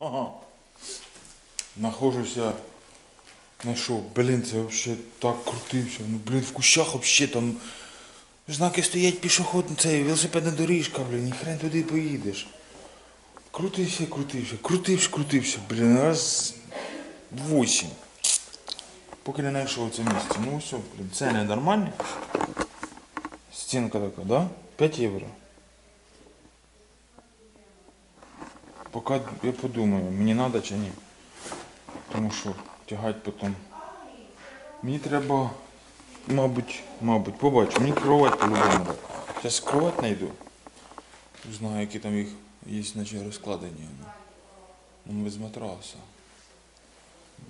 Ага. Нахожуся. Знайшов. Блін, це взагалі так крутився. Ну, блін, в кущах взагалі там. Знаки стоять пішоход, це велосипедна доріжка, блін, ні хрен туди поїдеш. Крутився, крутився, крутився, крутився, блін, раз восім. Поки не знайшов це місце. Ну все, блін, це не нормально. Стінка така, да? 5 євро. Поки я подумаю, мені треба чи ні. Тому що тягати потім. Мені треба, мабуть, мабуть, побачу. Мені кровать по-любому. Зараз кровать знайду. Знаю, які там їх є наче розкладені. Ну, без матраса.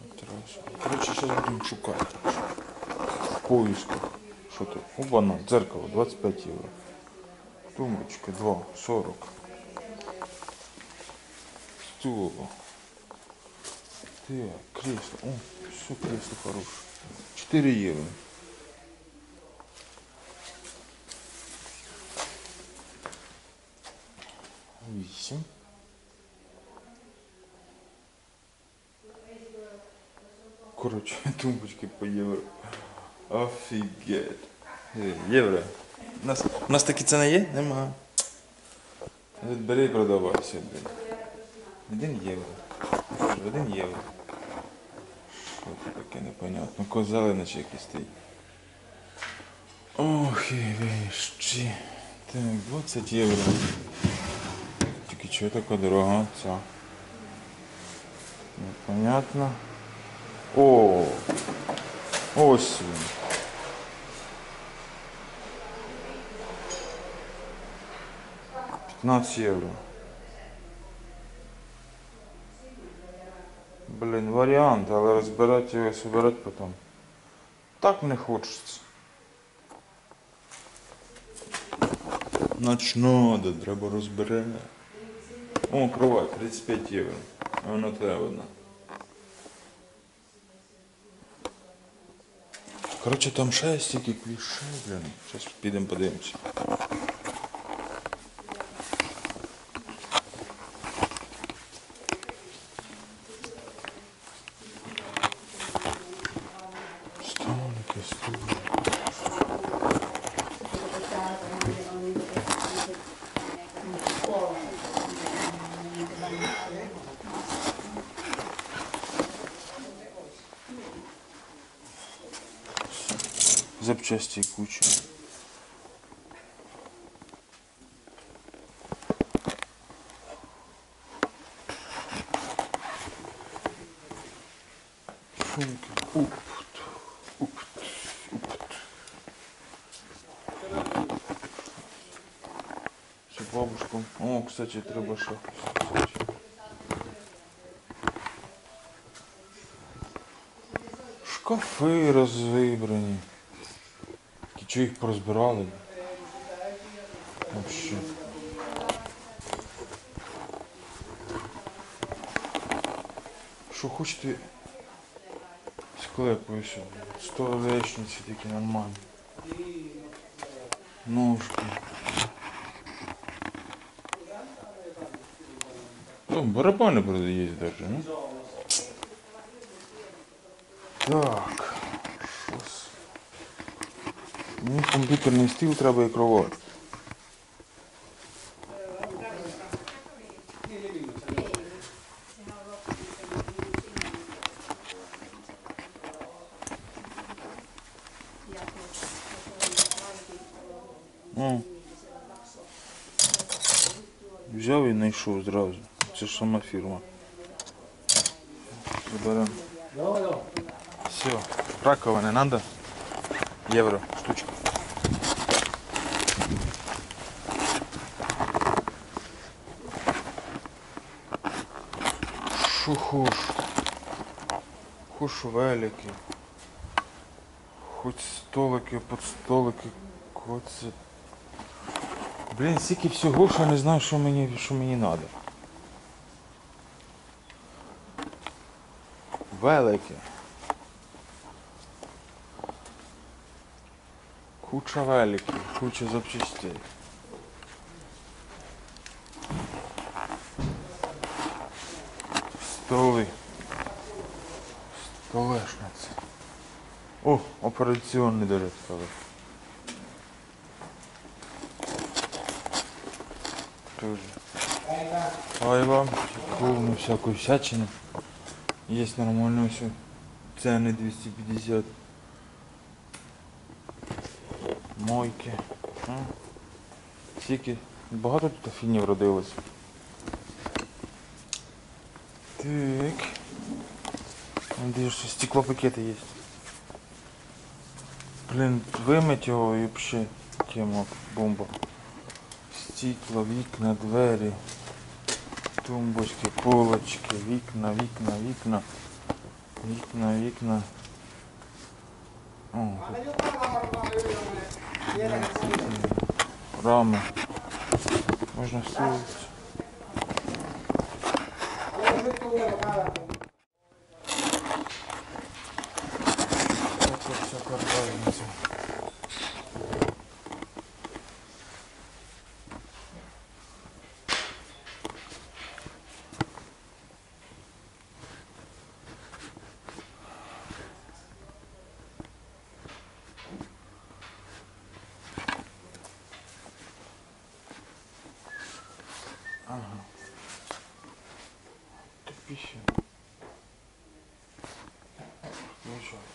Матрас. Коротше, зараз будемо шукати. В поисках. Що тут? Оба-на, дзеркало, 25 євро. Тумбочка, 2, 40 что? Так, кресло. О, все кресло хорошее. 4 евро. Вісім. Коротше, тумбочки по евро. Офигеть. Э, евро. У нас, у нас такі ціни є? Нема. Бери продавайся, блін. 1 євро. Що 1 євро. Що таке непонятно. Козелина чи якийсь стоїть. Ох, вещі. Так, 20 євро. Тільки чого така дорога ця? Непонятно. О! Ось він. Пятнадцать євро. Блін, варіант, але розбирати його собирати потім. Так не хочеться. Нач надо, треба розбирати. О, кровать, 35 євро. А Воно треба одна. Коротше, там ще стільки клішей, блін. Зараз підемо подивимося. Запчастей куча. Сумки. Упт, упт, упт. Це бабушкам. О, кстати, треба кстати. Шкафи розвибрані. Чи їх порозбирали? Вообще. Що хочете склепую сюди. Столешниці такі нормальні. Ножки. Ну, барабани продають даже, ну. Так. Мені комп'ютерний стіл треба і кровать. О. Взяв і знайшов зразу. Це ж сама фірма. Заберемо. Все. Раковини надо? Євро штучка. Шо хош? Хош велики. Хоч столики, под столики, коце. Блін, стільки всього, що я не знаю, що мені, що мені треба. Велике. Куча великів, куча запчастей. Столи. Столешниці. О, операційний даже столи. Тоже. Ай вам, повну всяку всячину. Є нормально все. Ціни 250. Мойки. А? Скільки? Багато тут афінів родилось. Так. Надеюсь, что стеклопакеты есть. Блин, вымыть его и вообще тема бомба. Стекла, вікна, двері, тумбочки, полочки, вікна, вікна, вікна, вікна, вікна. О, тут рами. Можна ставити. Така всяка разниця. Ага. Тупище. Получается.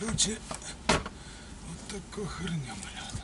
Короче, вот такая херня, блядь.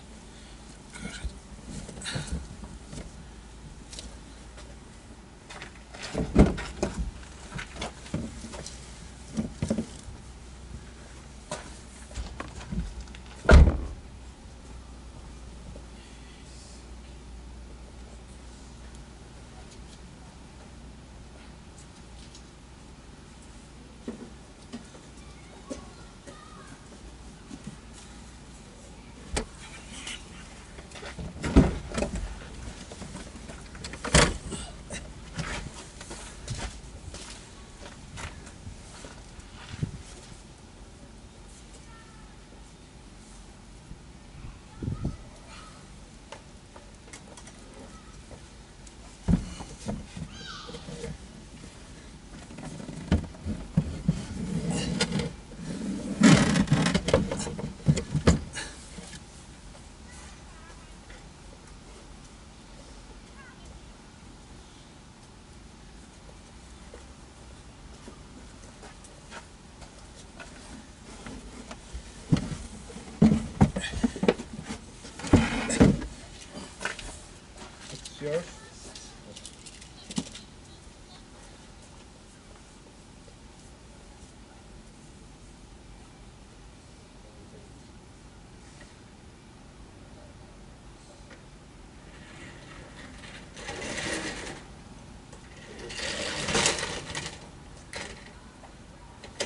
Yours?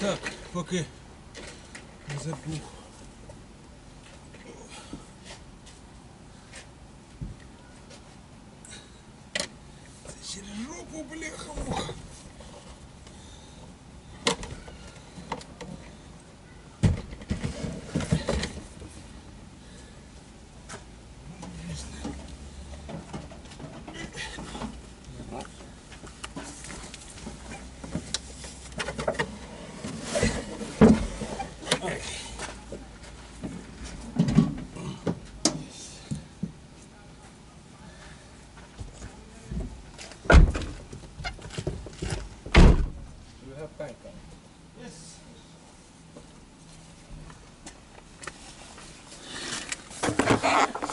Так, поки не забув.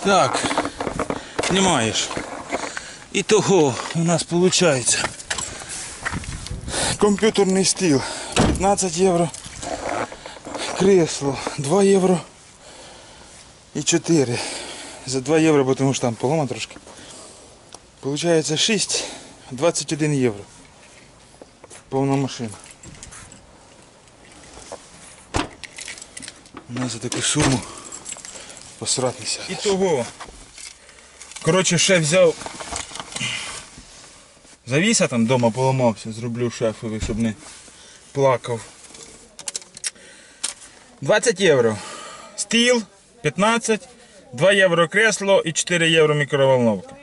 Так, знімаєш. І того у нас виходить. Комп'ютерний стіл 15 євро. Кресло 2 євро. І 4. За 2 євро, бо тому що там полома трошки. Получається 6, 21 євро. Повна машина. У нас за таку суму посратися. І того. Коротше, шеф взяв. Завіса там вдома поламався, зроблю шефові, щоб не плакав. 20 євро. Стіл 15, 2 євро кресло і 4 євро мікроволновка.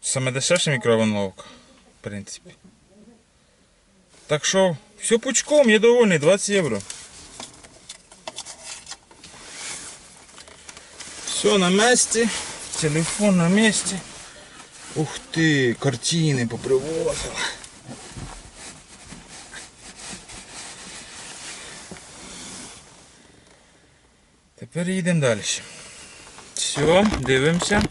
Саме дешевша мікроволновка, в принципі. Так що, все пучком, я довольний, 20 євро. Все на місці, телефон на місці. Ух ти, картини попривозила. Тепер їдемо далі. Все, дивимося.